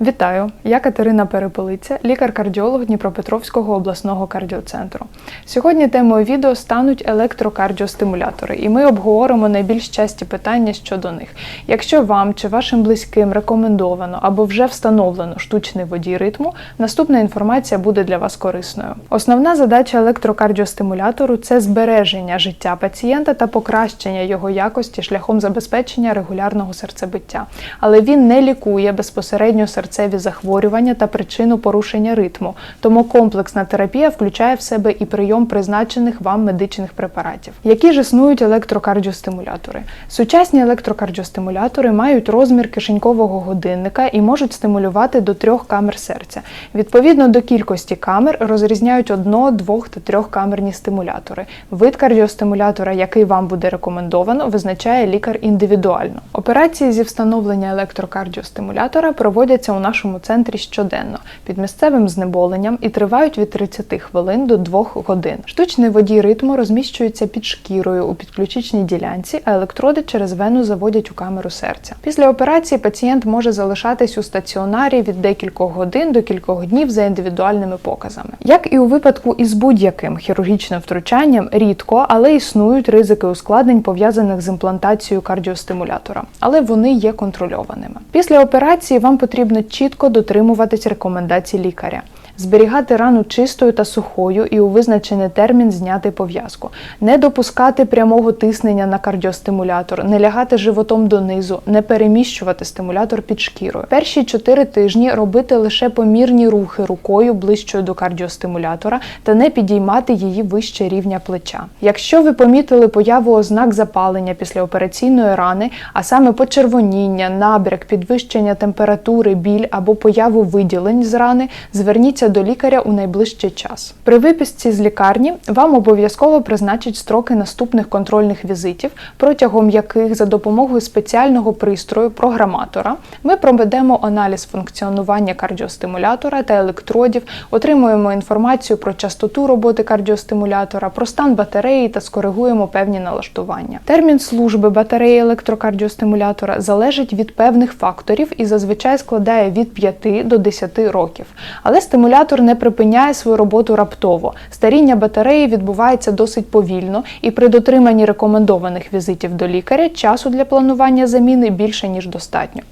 Вітаю! Я Катерина Перепелиця, лікар-кардіолог Дніпропетровського обласного кардіоцентру. Сьогодні темою відео стануть електрокардіостимулятори, і ми обговоримо найбільш часті питання щодо них. Якщо вам чи вашим близьким рекомендовано або вже встановлено штучний водій ритму, наступна інформація буде для вас корисною. Основна задача електрокардіостимулятору це збереження життя пацієнта та покращення його якості шляхом забезпечення регулярного серцебиття. Але він не лікує безпосередньо серцеві захворювання та причину порушення ритму, тому комплексна терапія включає в себе і прийом призначених вам медичних препаратів. Які ж існують електрокардіостимулятори? Сучасні електрокардіостимулятори мають розмір кишенькового годинника і можуть стимулювати до трьох камер серця. Відповідно до кількості камер розрізняють одно, двох та трьохкамерні стимулятори. Вид кардіостимулятора, який вам буде рекомендовано, визначає лікар індивідуально. Операції зі встановлення електрокардіостимулятора проводяться у нашому центрі щоденно під місцевим знеболенням і тривають від 30 хвилин до 2 годин. Штучний водій ритму розміщується під шкірою у підключичній ділянці, а електроди через вену заводять у камеру серця. Після операції пацієнт може залишатись у стаціонарі від декількох годин до кількох днів за індивідуальними показами. Як і у випадку із будь-яким хірургічним втручанням, рідко, але існують ризики ускладнень пов'язаних з імплантацією кардіостимулятора, але вони є контрольованими. Після операції вам потрібно чітко дотримуватись рекомендацій лікаря. Зберігати рану чистою та сухою і у визначений термін зняти пов'язку, не допускати прямого тиснення на кардіостимулятор, не лягати животом донизу, не переміщувати стимулятор під шкірою. Перші 4 тижні робити лише помірні рухи рукою ближчою до кардіостимулятора та не підіймати її вище рівня плеча. Якщо ви помітили появу ознак запалення після операційної рани, а саме почервоніння, набряк, підвищення температури, біль або появу виділень з рани, зверніться до лікаря у найближчий час. При виписці з лікарні вам обов'язково призначать строки наступних контрольних візитів, протягом яких за допомогою спеціального пристрою програматора ми проведемо аналіз функціонування кардіостимулятора та електродів, отримуємо інформацію про частоту роботи кардіостимулятора, про стан батареї та скоригуємо певні налаштування. Термін служби батареї електрокардіостимулятора залежить від певних факторів і зазвичай складає від 5 до 10 років. Але стимулятор не припиняє свою роботу раптово. Старіння батареї відбувається досить повільно, і при дотриманні рекомендованих візитів до лікаря часу для планування заміни більше ніж достатньо.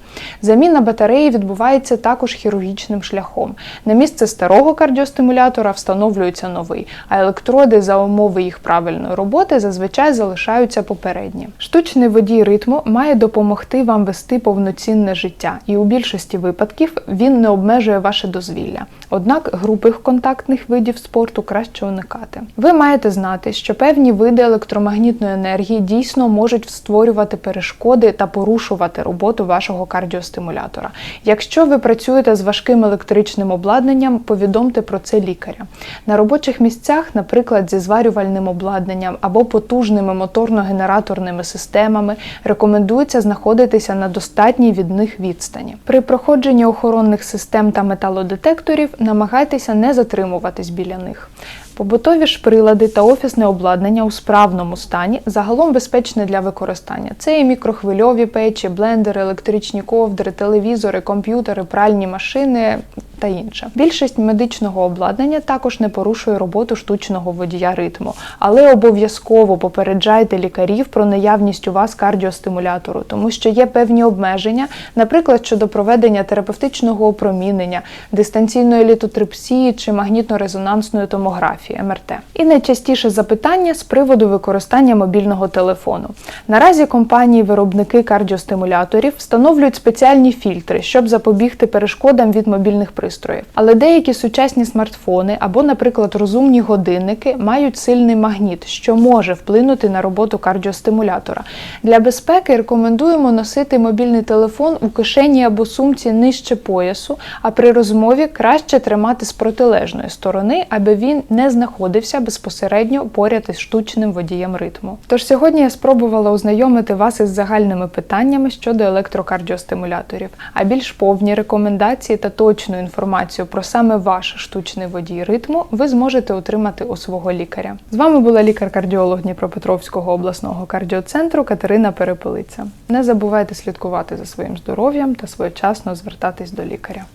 Заміна батареї відбувається також хірургічним шляхом. На місце старого кардіостимулятора встановлюється новий, а електроди за умови їх правильної роботи зазвичай залишаються попередні. Штучний водій ритму має допомогти вам вести повноцінне життя, і у більшості випадків він не обмежує ваше дозвілля. Однак грубих контактних видів спорту краще уникати. Ви маєте знати, що певні види електромагнітної енергії дійсно можуть створювати перешкоди та порушувати роботу вашого кардіостимулятора. Якщо ви працюєте з важким електричним обладнанням, повідомте про це лікаря. На робочих місцях, наприклад, зі зварювальним обладнанням або потужними моторно-генераторними системами, рекомендується знаходитися на достатній від них відстані. При проходженні охоронних систем та металодетекторів намагайтеся не затримуватись біля них. Побутові ж прилади та офісне обладнання у справному стані загалом безпечне для використання. Це і мікрохвильові печі, блендери, електричні ковдри, телевізори, комп'ютери, пральні машини та інше. Більшість медичного обладнання також не порушує роботу штучного водія ритму, але обов'язково попереджайте лікарів про наявність у вас кардіостимулятору, тому що є певні обмеження, наприклад, щодо проведення терапевтичного опромінення, дистанційної літотрипсії чи магнітно-резонансної томографії МРТ. І найчастіше запитання з приводу використання мобільного телефону. Наразі компанії-виробники кардіостимуляторів встановлюють спеціальні фільтри, щоб запобігти перешкодам від мобільних пристроїв. Але деякі сучасні смартфони або, наприклад, розумні годинники мають сильний магніт, що може вплинути на роботу кардіостимулятора. Для безпеки рекомендуємо носити мобільний телефон у кишені або сумці нижче поясу, а при розмові краще тримати з протилежної сторони, аби він не знаходився безпосередньо поряд із штучним водієм ритму. Тож сьогодні я спробувала ознайомити вас із загальними питаннями щодо електрокардіостимуляторів, а більш повні рекомендації та точну інформацію про саме ваш штучний водій ритму ви зможете отримати у свого лікаря. З вами була лікар-кардіолог Дніпропетровського обласного кардіоцентру Катерина Перепелиця. Не забувайте слідкувати за своїм здоров'ям та своєчасно звертатись до лікаря.